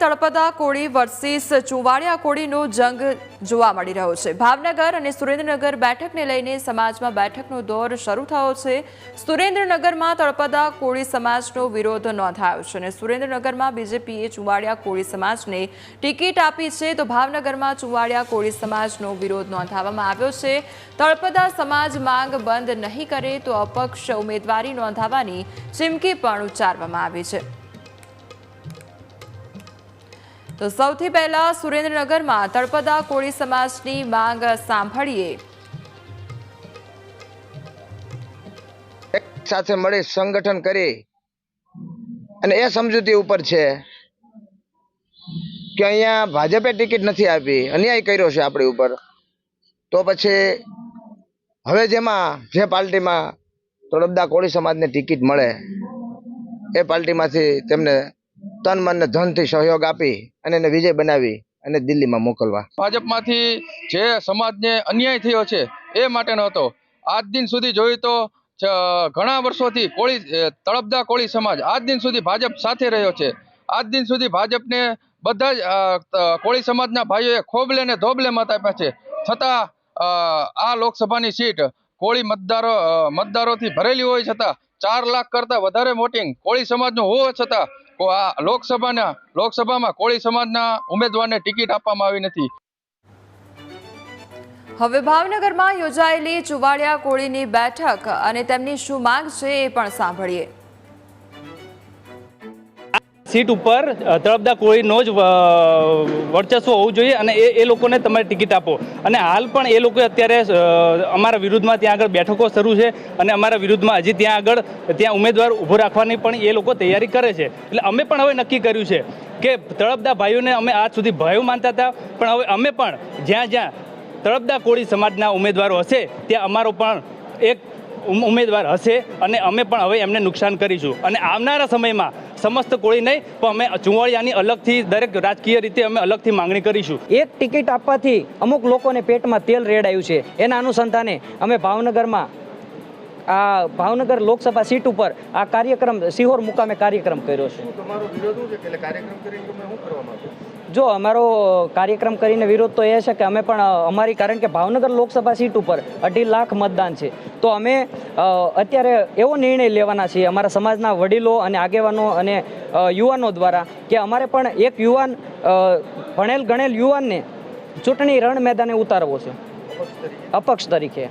તળપદા કોળી versus Chuvadiya કોળીનો જંગ જોવા મળી રહ્યો છે. ભાવનગર અને સુરેન્દ્રનગર બેઠકને લઈને સમાજમાં બેઠકનો દોર શરૂ થયો છે. સુરેન્દ્રનગરમાં તળપદા કોળી સમાજનો વિરોધ નોંધાયો છે અને સુરેન્દ્રનગરમાં બીજેપીએ ચુવાડિયા કોળી સમાજને ટિકિટ આપી છે. તો ભાવનગરમાં ચુવાડિયા કોળી સમાજનો વિરોધ નોંધાવવામાં આવ્યો છે. તળપદા સમાજ માંગ બંધ નહીં કરે તો અપક્ષ ઉમેદવારી નોંધાવવાની ચીમકી પણ ઉચ્ચારવામાં આવી છે. તો સૌથી પહેલા સુરેન્દ્રનગરમાં તળપદા કોળી સમાજની માંગ સાંભળીએ. સાથે મળી સંગઠન કરી અને એ સમજૂતી ઉપર છે કે અહીંયા ભાજપે ટિકિટ નથી આપી, અન્યાય કર્યો છે આપણી ઉપર. તો પછી હવે જેમાં જે પાર્ટીમાં તળપદા કોળી સમાજને ટિકિટ મળે, એ પાર્ટીમાંથી તેમને તન મન ધનથી સહયોગ આપી અને એને વિજય બનાવી અને દિલ્હીમાં મોકલવા. ભાજપમાંથી જે સમાજને અન્યાય થયો છે, એ માટેનો હતો. આજ દિન સુધી જોયું તો ઘણા વર્ષોથી કોળી તળપદા કોળી સમાજ આજ દિન સુધી ભાજપ સાથે રહ્યો છે. આજ દિન સુધી ભાજપને બધા જ કોળી સમાજના ભાઈઓએ ખોબલે ને ધોબલે મત આપ્યા છે. છતાં આ લોકસભાની સીટ કોળી મતદારો મતદારોથી ભરેલી હોય છતાં ચાર લાખ કરતાં વધારે વોટિંગ કોળી સમાજનું હોવા છતાં આ લોકસભાના, લોકસભામાં કોળી સમાજના ઉમેદવારને ટિકિટ આપવામાં આવી નથી. હવે ભાવનગરમાં યોજાયેલી ચુવાડિયા કોળીની બેઠક અને તેમની શું માંગ છે એ પણ સાંભળીએ. સીટ ઉપર તળપદા કોળીનો જ વર્ચસ્વ હોવું જોઈએ અને એ એ લોકોને તમે ટિકિટ આપો. અને હાલ પણ એ લોકો અત્યારે અમારા વિરુદ્ધમાં ત્યાં આગળ બેઠકો શરૂ છે અને અમારા વિરુદ્ધમાં હજી ત્યાં આગળ ત્યાં ઉમેદવાર ઊભો રાખવાની પણ એ લોકો તૈયારી કરે છે. એટલે અમે પણ હવે નક્કી કર્યું છે કે તળપદા ભાઈઓને અમે આજ સુધી ભાઈઓ માનતા હતા, પણ હવે અમે પણ જ્યાં જ્યાં તળપદા કોળી સમાજના ઉમેદવારો હશે, ત્યાં અમારો પણ એક ઉમેદવાર હશે અને અમે પણ હવે એમને નુકસાન કરીશું. અને આવનારા સમયમાં સમસ્ત કોળી નહીં પણ અમે ચુંવાળિયાની અલગથી દરેક રાજકીય રીતે અમે અલગથી માંગણી કરીશું. એક ટિકિટ આપવાથી અમુક લોકોને પેટમાં તેલ રેડાયું છે. એના અનુસંધાને અમે ભાવનગરમાં આ ભાવનગર લોકસભા સીટ ઉપર આ કાર્યક્રમ સિહોર મુકામે કાર્યક્રમ કર્યો છે. જો અમારો કાર્યક્રમ કરીને વિરોધ તો એ છે કે અમે પણ અમારી, કારણ કે ભાવનગર લોકસભા સીટ ઉપર અઢી લાખ મતદાન છે. તો અમે અત્યારે એવો નિર્ણય લેવાના છીએ અમારા સમાજના વડીલો અને આગેવાનો અને યુવાનો દ્વારા કે અમારે પણ એક યુવાન ભણેલ ગણેલ યુવાનને ચૂંટણી રણ મેદાને ઉતારવો છે. અપક્ષ તરીકે.